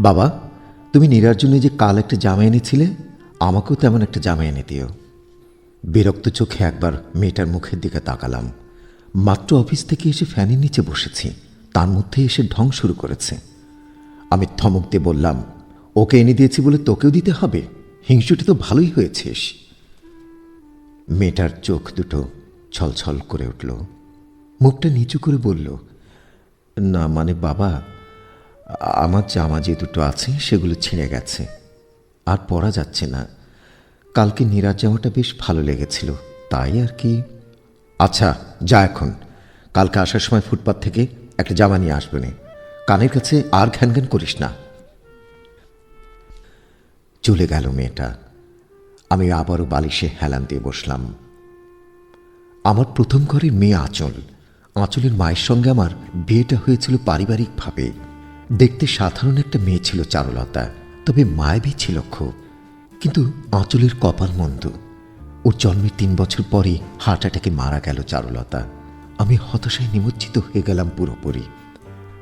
বাবা, তুমি নীরার জন্য যে কাল একটা জামা এনেছিলে, আমাকেও তেমন একটা জামা এনে দিও। বিরক্ত চোখে একবার মেয়েটার মুখের দিকে তাকালাম। মাত্র অফিস থেকে এসে ফ্যানের নিচে বসেছি, তার মধ্যে এসে ঢং শুরু করেছে। আমি থমক দিয়ে বললাম, ওকে এনে দিয়েছি বলে তোকেও দিতে হবে? হিংসুটি তো ভালোই হয়েছিস। মেয়েটার চোখ দুটো ছলছল করে উঠল। মুখটা নিচু করে বলল, না মানে বাবা আমার জামা যে দুটো আছে, সেগুলো ছিঁড়ে গেছে। আর পরা যাচ্ছে না। কালকে নীরার জামাটা বেশ ভালো লেগেছিল, তাই আর কি। আচ্ছা যা এখন। কালকে আসার সময় ফুটপাথ থেকে একটা জামা নিয়ে আসবে না। কানের কাছে আর ঘ্যান ঘ্যান করিস না। চলে গেল মেয়েটা। আমি আবারও বালিশে হেলান দিয়ে বসলাম। আমার প্রথম ঘরের মেয়ে আঁচল। আঁচলের মায়ের সঙ্গে আমার বিয়েটা হয়েছিল পারিবারিকভাবে। দেখতে সাধারণ একটা মেয়ে ছিল চারুলতা, তবে মায়াবী ছিল খুব। কিন্তু আঁচলের কপাল মন্দ। ওর জন্মের তিন বছর পরে হার্ট অ্যাটাকে মারা গেল চারুলতা। আমি হতাশায় নিমজ্জিত হয়ে গেলাম পুরোপুরি।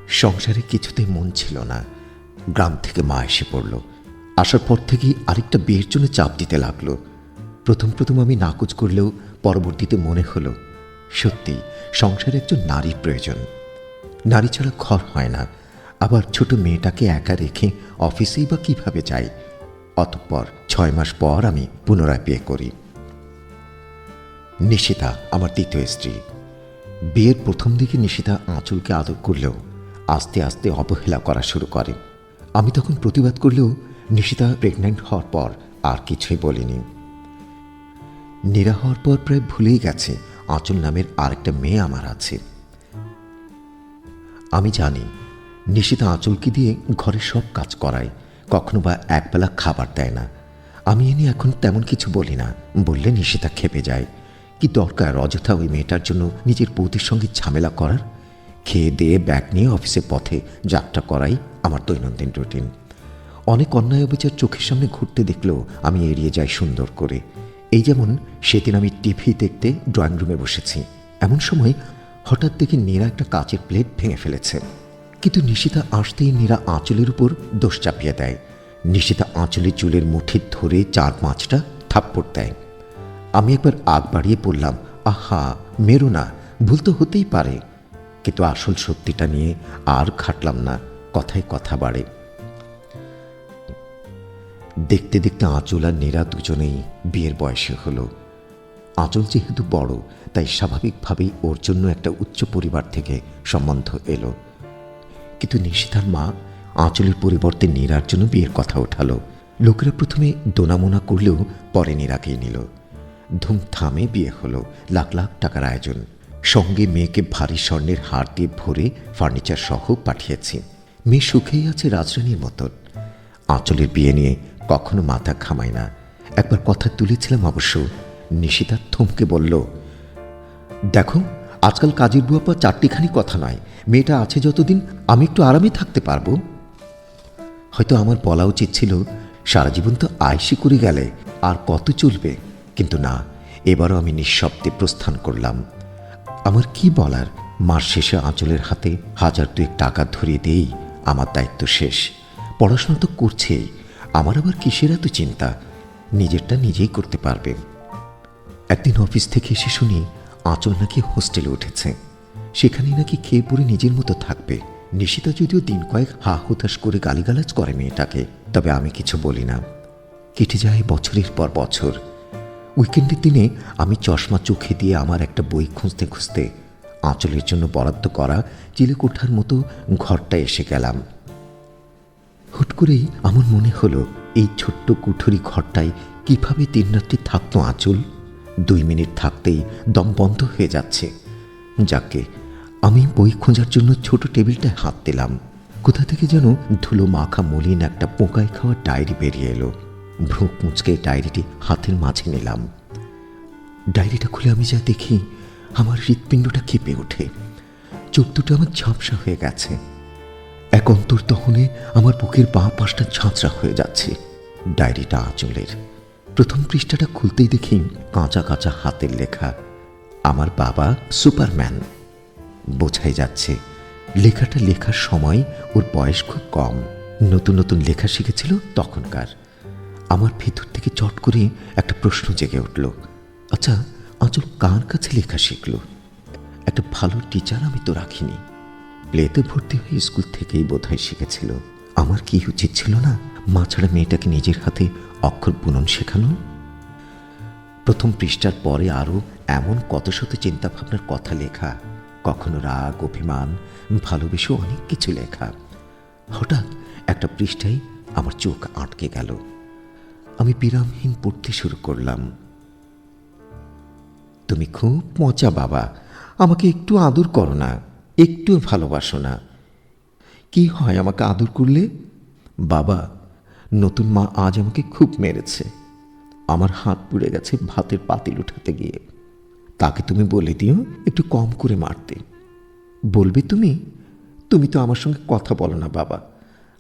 সংসারে কিছুতেই মন ছিল না। গ্রাম থেকে মা এসে পড়ল। আসার পর থেকেই আরেকটা বিয়ের জন্য চাপ দিতে লাগল। প্রথম প্রথম আমি নাকচ করলেও পরবর্তীতে মনে হলো, সত্যি, সংসারে একজন নারীর প্রয়োজন। নারী ছাড়া ঘর হয় না। আবার ছোট মেয়েটাকে একা রেখে অফিসেই বা কীভাবে যাই? অতঃপর ছয় মাস পর আমি পুনরায় বিয়ে করি। নিশিতা, আমার দ্বিতীয় স্ত্রী। বিয়ের প্রথম দিকে নিশিতা আঁচলকে আদর করলেও আস্তে আস্তে অবহেলা করা শুরু করে। আমি তখন প্রতিবাদ করলেও নিশিতা প্রেগন্যান্ট হওয়ার পর আর কিছুই বলিনি। নিরা হওয়ার পর প্রায় ভুলেই গেছে, আঁচল নামের আরেকটা মেয়ে আমার আছে। আমি জানি নিশিতা আঁচলকে দিয়ে ঘরের সব কাজ করায়, কখনো বা একবেলা খাবার দেয় না। আমি এনে এখন তেমন কিছু বলি না, বললে নিশিতা খেপে যায়। কি দরকার অযথা ওই মেয়েটার জন্য নিজের বৌদির সঙ্গে ঝামেলা করার? খেয়ে দিয়ে ব্যাগ নিয়ে অফিসের পথে যাত্রা করাই আমার দৈনন্দিন রুটিন। অনেক অন্যায় অবিচার চোখের সামনে ঘুরতে দেখলেও আমি এড়িয়ে যাই সুন্দর করে। এই যেমন সেদিন আমি টিভি দেখতে ড্রয়িং রুমে বসেছি, এমন সময় হঠাৎ দেখি নীরা একটা কাচের প্লেট ভেঙে ফেলেছে। কিন্তু নিশিতা আসতেই নীরা আঁচলের উপর দোষ চাপিয়ে দেয়। নিশিতা আঁচলের চুলের মুঠি ধরে চার পাঁচটা থাপ্পড় দেয়। আমি একবার আগ বাড়িয়ে বললাম, আহা, মেরো না, ভুল তো হতেই পারে। কিন্তু আসল সত্যিটা নিয়ে আর খাটলাম না, কথায় কথা বাড়ে। দেখতে দেখতে আঁচল আর নীরা দুজনেই বিয়ের বয়সে হলো। আঁচল যেহেতু বড়, তাই স্বাভাবিকভাবেই ওর জন্য একটা উচ্চ পরিবার থেকে সম্বন্ধ এলো। কিন্তু নিশিতার মা আঁচলের পরিবর্তে নীরার জন্য বিয়ের কথা ওঠালো লোকেরা প্রথমে দোনামোনা করলেও পরে নীরাকেই নিল। ধুমধামে বিয়ে হলো, লাখ লাখ টাকার আয়োজন। সঙ্গে মেয়েকে ভারী স্বর্ণের হার দিয়ে ভরে ফার্নিচার সহ পাঠিয়েছি। মেয়ে সুখেই আছে রাজরানীর মতন। আঁচলের বিয়ে নিয়ে কখনো মাথা ঘামায় না। একবার কথা তুলেছিলাম অবশ্য, নিশিতা থমকে বলল, দেখো আজকাল কাজের বুয়াপা চারটিখানি কথা নয়। মেয়েটা আছে যতদিন, আমি একটু আরামে থাকতে পারব। হয়তো আমার বলা উচিত ছিল, সারা জীবন তো আয়সি করে গেলে আর কত চলবে। কিন্তু না, এবারও আমি নিঃশব্দে প্রস্থান করলাম। আমার কি বলার? মাস শেষে আঁচলের হাতে হাজার দুয়েক টাকা ধরিয়ে দিয়েই আমার দায়িত্ব শেষ। পড়াশোনা তো করছেই, আমার আবার কিসের এত চিন্তা? নিজেরটা নিজেই করতে পারবে। একদিন অফিস থেকে এসে শুনি আঁচল নাকি হোস্টেলে উঠেছে। সেখানে নাকি খেয়ে পড়ে নিজের মতো থাকবে। নিশিতা যদিও দিন কয়েক হা হুতাশ করে গালিগালাজ করে মেয়েটাকে, তবে আমি কিছু বলি না। কেটে যায় বছরের পর বছর। উইকেন্ডের দিনে আমি চশমা চোখে দিয়ে আমার একটা বই খুঁজতে খুঁজতে আঁচলের জন্য বরাদ্দ করা চিলেকোঠার মতো ঘরটা এসে গেলাম। হুট করেই আমার মনে হলো, এই ছোট্ট কুঠুরি ঘরটায় কীভাবে তিন রাত্রি থাকতো আঁচল? দুই মিনিট থাকতেই দম বন্ধ হয়ে যাচ্ছে। যাকে আমি বই খোঁজার জন্য ছোট টেবিলটায় হাত দিলাম। কোথা থেকে যেন ধুলো মাখা মলিন একটা পোকায় খাওয়া ডায়েরি বেরিয়ে এলো। ভ্রুক মুচকে ডায়েরিটি হাতের মাঝে নিলাম। ডায়েরিটা খুলে আমি যা দেখি, আমার হৃৎপিণ্ডটা কেঁপে ওঠে। চোখ দুটো আমার ঝাপসা হয়ে গেছে। এক অন্তর অন্তর্দহনে আমার বুকের বাঁ পাশটা ঝাঁচড়া হয়ে যাচ্ছে। ডায়েরিটা আঁচলের। প্রথম পৃষ্ঠাটা খুলতেই দেখি কাঁচা কাঁচা হাতের লেখা, আমার বাবা সুপারম্যান। বোঝাই যাচ্ছে, লেখাটা লেখার সময় ওর বয়স খুব কম। নতুন নতুন লেখা শিখেছিল তখনকার। আমার ভেতর থেকে চট করে একটা প্রশ্ন জেগে উঠল আচ্ছা আঁচল কার কাছে লেখা শিখল? একটা ভালো টিচার আমি তো রাখিনি। প্লেতে ভর্তি হয়ে স্কুল থেকেই বোধহয় শিখেছিল। আমার কি উচিত ছিল না? মা ছাড়া মেয়েটাকে নিজের হাতে অক্ষর বুনন শেখানো? প্রথম পৃষ্ঠার পরে আরও এমন কত শত চিন্তাভাবনার কথা লেখা, কখনো রাগ, অভিমান ভালোবেসে অনেক কিছু লেখা। হঠাৎ একটা পৃষ্ঠায় আমার চোখ আটকে গেল। আমি বিরামহীন পড়তে শুরু করলাম। তুমি খুব মজা বাবা, আমাকে একটু আদর করো না, একটু ভালোবাসো না। কি হয় আমাকে আদর করলে? বাবা নতুন মা আজ আমাকে খুব মেরেছে। আমার হাত পুড়ে গেছে ভাতের পাতিল উঠাতে গিয়ে। তাকে তুমি বলে দিও, একটু কম করে মারতে। বলবে তুমি? তুমি তো আমার সঙ্গে কথা বলো না বাবা।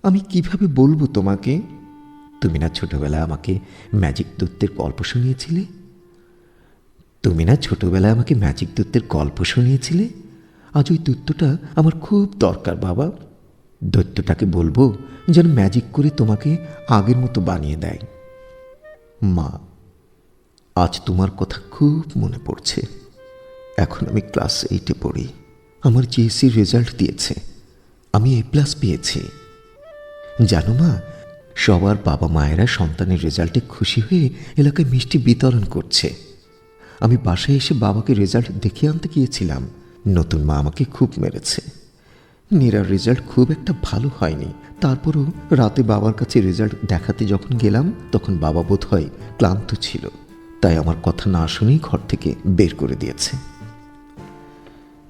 আমি কীভাবে বলব তোমাকে? তুমি না ছোটবেলায় আমাকে ম্যাজিক দত্তের গল্প শুনিয়েছিলে? তুমি না ছোটবেলায় আমাকে ম্যাজিক দত্তের গল্প শুনিয়েছিলে? আজ ওই দৈত্যটা আমার খুব দরকার বাবা। দৈত্যটাকে বলব যেন ম্যাজিক করে তোমাকে আগের মতো বানিয়ে দেয়। মা, আজ তোমার কথা খুব মনে পড়ছে। এখন আমি ক্লাস এইটে পড়ি। আমার জিএসসি রেজাল্ট দিয়েছে। আমি এ প্লাস পেয়েছি। জানো মা, সবার বাবা মায়েরা সন্তানের রেজাল্টে খুশি হয়ে এলাকায় মিষ্টি বিতরণ করছে। আমি বাসায় এসে বাবাকে রেজাল্ট দেখিয়ে আনতে গিয়েছিলাম। নতুন মা আমাকে খুব মেরেছে। নীরার রেজাল্ট খুব একটা ভালো হয়নি। তারপরও রাতে বাবার কাছে রেজাল্ট দেখাতে যখন গেলাম, তখন বাবা বোধ হয় ক্লান্ত ছিল। তাই আমার কথা না শুনেই ঘর থেকে বের করে দিয়েছে।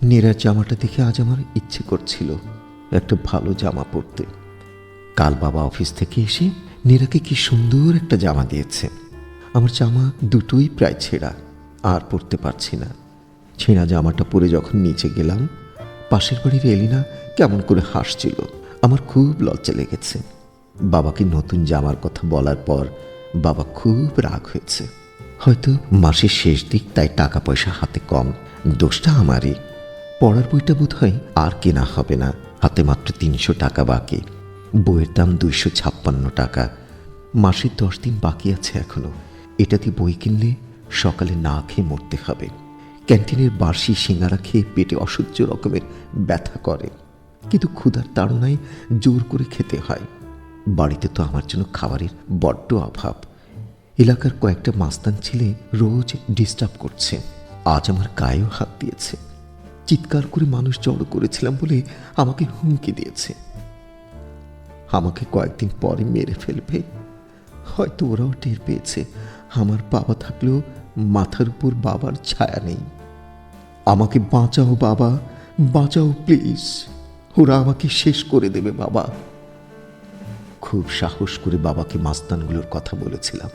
নীরার জামাটা দেখে আজ আমার ইচ্ছে করছিল একটা ভালো জামা পরতে। কাল বাবা অফিস থেকে এসে নীরাকে কি সুন্দর একটা জামা দিয়েছে। আমার জামা দুটোই প্রায় ছেঁড়া, আর পরতে পারছি না। ছেঁড়া জামাটা পরে যখন নিচে গেলাম পাশের বাড়ির এলিনা কেমন করে হাসছিল। আমার খুব লজ্জা লেগেছে। বাবাকে নতুন জামার কথা বলার পর বাবা খুব রাগ হয়েছে। হয়তো মাসের শেষ দিক, তাই টাকা পয়সা হাতে কম। দোষটা আমারই। পড়ার বইটা বোধ হয় আর কেনা হবে না। হাতে মাত্র তিনশো টাকা বাকি। বইয়ের দাম দুইশো ছাপ্পান্ন টাকা। মাসের দশ দিন বাকি আছে এখনও। এটা দিয়ে বই কিনলে সকালে না খেয়ে মরতে হবে। ক্যান্টিনের বার্ষি সিঙ্গারা খেয়ে পেটে অসহ্য রকমের ব্যথা করে। কিন্তু ক্ষুধার তাড়নায় জোর করে খেতে হয়। বাড়িতে তো আমার জন্য খাবারের বড্ড অভাব। এলাকার কয়েকটা মাস্তান ছেলে রোজ ডিস্টার্ব করছে। আজ আমার গায়েও হাত দিয়েছে। চিৎকার করে মানুষ জড়ো করেছিলাম বলে আমাকে হুমকি দিয়েছে। আমাকে কয়েকদিন পরে মেরে ফেলবে। হয়তো ওরাও টের পেয়েছে। আমার বাবা থাকলেও মাথার উপর বাবার ছায়া নেই। আমাকে বাঁচাও বাবা, বাঁচাও প্লিজ। ওরা আমাকে শেষ করে দেবে বাবা। খুব সাহস করে বাবাকে মাস্তানগুলোর কথা বলেছিলাম।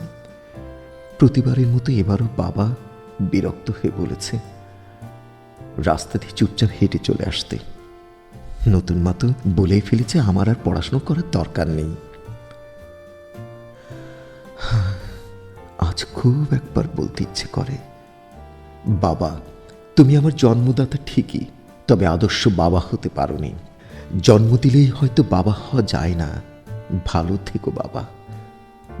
প্রতিবারের মতো এবারও বাবা বিরক্ত হয়ে বলেছে, রাস্তা দিয়ে চুপচাপ হেঁটে চলে আসতে। নতুন মা বলেই ফেলেছে আমার আর পড়াশোনা করার দরকার নেই। আজ খুব একবার বলতে ইচ্ছে করে, বাবা তুমি আমার জন্মদাতা ঠিকই, তবে আদর্শ বাবা হতে পারোনি। জন্ম দিলেই হয়তো বাবা হওয়া যায় না। ভালো থেকো বাবা।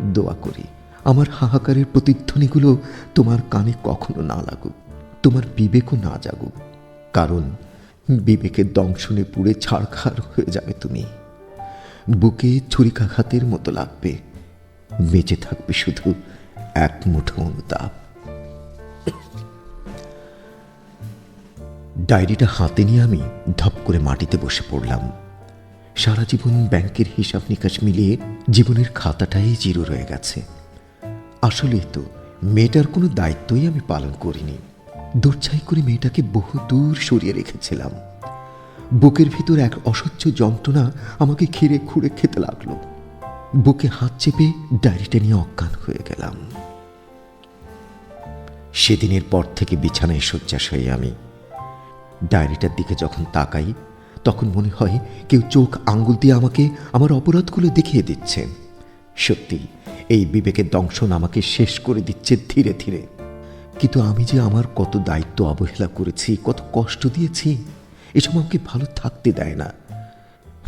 দোয়া করি, আমার হাহাকারের প্রতিধ্বনিগুলো তোমার কানে কখনো না লাগুক, তোমার বিবেকও না জাগুক, কারণ বিবেকের দংশনে পুড়ে ছাড়খাড় হয়ে যাবে তুমি। বুকে ছুরিকাঘাতের মতো লাগবে, বেঁচে থাকবে শুধু এক মুঠো অনুতাপ। ডায়েরিটা হাতে নিয়ে আমি ধপ করে মাটিতে বসে পড়লাম। সারা জীবন ব্যাংকের হিসাব নিকাশ মিলিয়ে জীবনের খাতাটাই জিরো রয়ে গেছে। আসলেই তো, মেয়েটার কোনো দায়িত্বই আমি পালন করিনি। দূরছাই করে মেয়েটাকে বহু দূর সরিয়ে রেখেছিলাম। বুকের ভিতর এক অসহ্য যন্ত্রণা আমাকে ঘিরে খুঁড়ে খেতে লাগল। বুকে হাত চেপে ডায়েরিটা নিয়ে অজ্ঞান হয়ে গেলাম। সেদিনের পর থেকে বিছানায় শয্যাশ হয়ে আমি ডায়েরিটার দিকে যখন তাকাই, তখন মনে হয় কেউ চোখ আঙ্গুল দিয়ে আমাকে আমার অপরাধগুলো দেখিয়ে দিচ্ছে। সত্যি, এই বিবেকের দংশন আমাকে শেষ করে দিচ্ছে ধীরে ধীরে। কিন্তু আমি যে আমার কত দায়িত্ব অবহেলা করেছি, কত কষ্ট দিয়েছি, এসব আমাকে ভালো থাকতে দেয় না।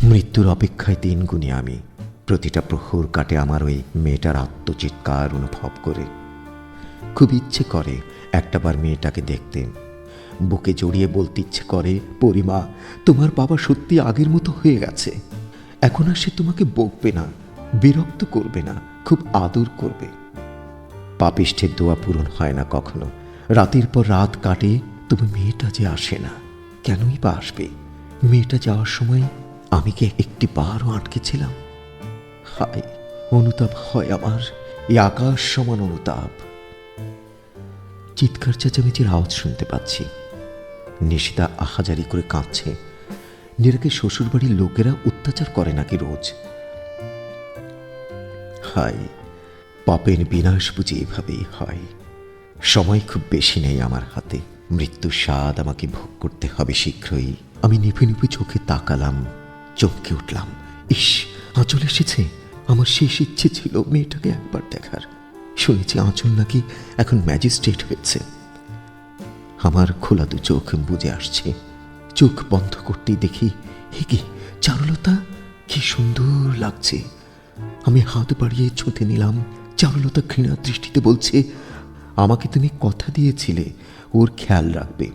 মৃত্যুর অপেক্ষায় দিন গুনি আমি। প্রতিটা প্রহর কাটে আমার ওই মেয়েটার আত্মচিৎকার অনুভব করে। খুব ইচ্ছে করে একটাবার মেয়েটাকে দেখতে। বুকে জড়িয়ে বলতে ইচ্ছে করে, পরিমা, তোমার বাবা সত্যি আগের মতো হয়ে গেছে। এখন আর সে তোমাকে বকবে না, বিরক্ত করবে না, খুব আদর করবে। পাপিষ্ঠের দোয়া পূরণ হয় না কখনো। রাতের পর রাত কাটে, তবে মেয়েটা যে আসে না, কেনই বা আসবে? মেয়েটা যাওয়ার সময় আমি কি একটি বারও আটকেছিলাম? হায়, অনুতাপ হয় আমার এই আকাশ সমান অনুতাপ। চিৎকার চেঁচামেচির আওয়াজ শুনতে পাচ্ছি। নিশিতা আহাজারি করে কাঁদছে। নীরাকে শ্বশুরবাড়ির লোকেরা অত্যাচার করে নাকি রোজ? হায়, পাপের বিনাশ বুঝি এভাবেই হয়। সময় খুব বেশি নেই আমার হাতে। মৃত্যুর স্বাদ আমাকে ভোগ করতে হবে শীঘ্রই। আমি নিভে নিভে চোখে তাকালাম, চমকে উঠলাম। ইস, আঁচল এসেছে। আমার শেষ ইচ্ছে ছিল মেয়েটাকে একবার দেখার। শুনেছি আঁচল নাকি এখন ম্যাজিস্ট্রেট হয়েছে। আমার খোলা দু চোখ বুঝে আসছে। চোখ বন্ধ করতেই দেখি, হে কি, চারুলতা? কি সুন্দর লাগছে। আমি হাত বাড়িয়ে ছুঁতে নিলাম। চারুলতা ঘৃণা দৃষ্টিতে বলছে, আমাকে তুমি কথা দিয়েছিলে, ওর খেয়াল রাখবে।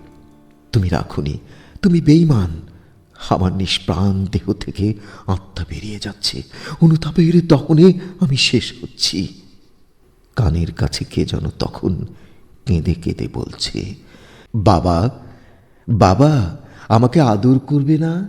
তুমি রাখুনি, তুমি বেইমান আমার নিষ্প্রাণ দেহ থেকে আত্মা বেরিয়ে যাচ্ছে। অনুতাপের দহনে আমি শেষ হচ্ছি। কানের কাছে কে যেন তখন কেঁদে কেঁদে বলছে বাবা বাবা আমাকে আদর করবে না?